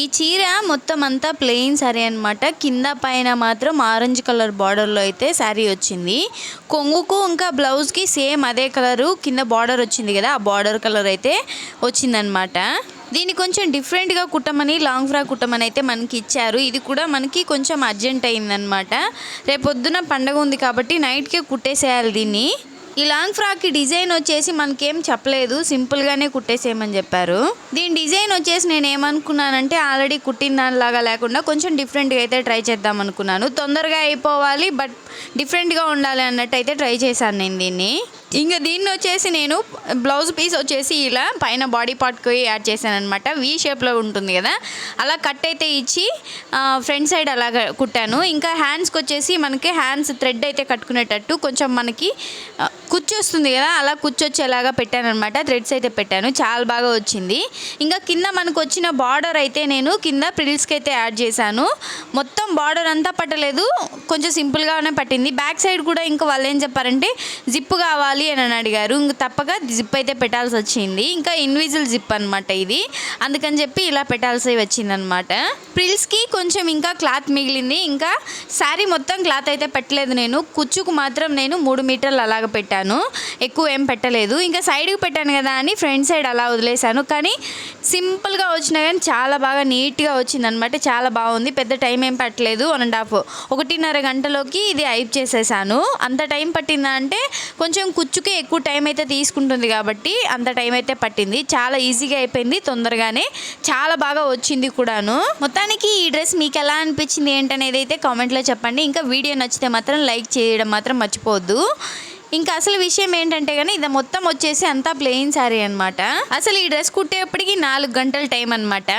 ఈ చీర మొత్తం అంతా ప్లెయిన్ సారీ అనమాట కింద పైన మాత్రం ఆరెంజ్ కలర్ బార్డర్లో అయితే శారీ వచ్చింది. కొంగుకు ఇంకా బ్లౌజ్కి సేమ్ అదే కలరు కింద బార్డర్ వచ్చింది కదా ఆ బార్డర్ కలర్ అయితే వచ్చిందనమాట దీన్ని కొంచెం డిఫరెంట్గా కుట్టమని లాంగ్ ఫ్రాక్ కుట్టమని అయితే మనకి ఇచ్చారు. ఇది కూడా మనకి కొంచెం అర్జెంట్ అయిందనమాట రేపొద్దున పండగ ఉంది కాబట్టి నైట్కే కుట్టేసేయాలి దీన్ని. ఈ లాంగ్ ఫ్రాక్కి డిజైన్ వచ్చేసి మనకేం చెప్పలేదు సింపుల్గానే కుట్టేసేయమని చెప్పారు. దీని డిజైన్ వచ్చేసి నేను ఏమనుకున్నానంటే ఆల్రెడీ కుట్టిన దానిలాగా లేకుండా కొంచెం డిఫరెంట్గా అయితే ట్రై చేద్దాం అనుకున్నాను. తొందరగా అయిపోవాలి బట్ డిఫరెంట్గా ఉండాలి అన్నట్టు అయితే ట్రై చేశాను నేను దీన్ని. ఇంకా దీన్ని వచ్చేసి నేను బ్లౌజ్ పీస్ వచ్చేసి ఇలా పైన బాడీ పార్ట్కి యాడ్ చేశాను అనమాట వి షేప్లో ఉంటుంది కదా. అలా కట్ అయితే ఇచ్చి ఫ్రంట్ సైడ్ అలా కుట్టాను. ఇంకా హ్యాండ్స్కి వచ్చేసి మనకి హ్యాండ్స్ థ్రెడ్ అయితే కట్టుకునేటట్టు కొంచెం మనకి కుచ్చొస్తుంది కదా. అలా కుచ్చొచ్చేలాగా పెట్టాను అనమాట థ్రెడ్స్ అయితే పెట్టాను. చాలా బాగా వచ్చింది. ఇంకా కింద మనకు వచ్చిన బార్డర్ అయితే నేను కింద ప్రిల్స్కి అయితే యాడ్ చేశాను. మొత్తం బార్డర్ అంతా పట్టలేదు. కొంచెం సింపుల్గానే పట్టింది. బ్యాక్ సైడ్ కూడా ఇంకా వాళ్ళు ఏం చెప్పారంటే జిప్ కావాలి అని అని అడిగారు. ఇంక తప్పక జిప్ అయితే పెట్టాల్సి వచ్చింది. ఇంకా ఇన్విజిల్ జిప్ అనమాట ఇది. అందుకని చెప్పి ఇలా పెట్టాల్సి వచ్చిందనమాట ప్రిల్స్కి కొంచెం ఇంకా క్లాత్ మిగిలింది. ఇంకా శారీ మొత్తం క్లాత్ అయితే పెట్టలేదు నేను. కుచ్చుకు మాత్రం నేను మూడు మీటర్లు అలాగ పెట్టాను. ఎక్కువ ఏం పెట్టలేదు. ఇంకా సైడ్కి పెట్టాను కదా అని ఫ్రంట్ సైడ్ అలా వదిలేశాను. కానీ సింపుల్గా వచ్చినా కానీ చాలా బాగా నీట్గా వచ్చింది అనమాట చాలా బాగుంది. పెద్ద టైం ఏం పట్టలేదు. వన్ అండ్ హాఫ్ ఒకటిన్నర గంటలోకి ఇది ఐప్ చేసేసాను. అంత టైం పట్టిందా అంటే కొంచెం గుచ్చుకే ఎక్కువ టైం అయితే తీసుకుంటుంది కాబట్టి అంత టైం అయితే పట్టింది. చాలా ఈజీగా అయిపోయింది తొందరగానే. చాలా బాగా వచ్చింది కూడాను. మొత్తానికి ఈ డ్రెస్ మీకు ఎలా అనిపించింది ఏంటనేది అయితే కామెంట్లో చెప్పండి. ఇంకా వీడియో నచ్చితే మాత్రం లైక్ చేయడం మాత్రం మర్చిపోవద్దు. ఇంకా అసలు విషయం ఏంటంటే కానీ ఇది మొత్తం వచ్చేసి అంతా ప్లెయిన్ శారీ అనమాట అసలు ఈ డ్రెస్ కుట్టేప్పటికి నాలుగు గంటల టైం అనమాట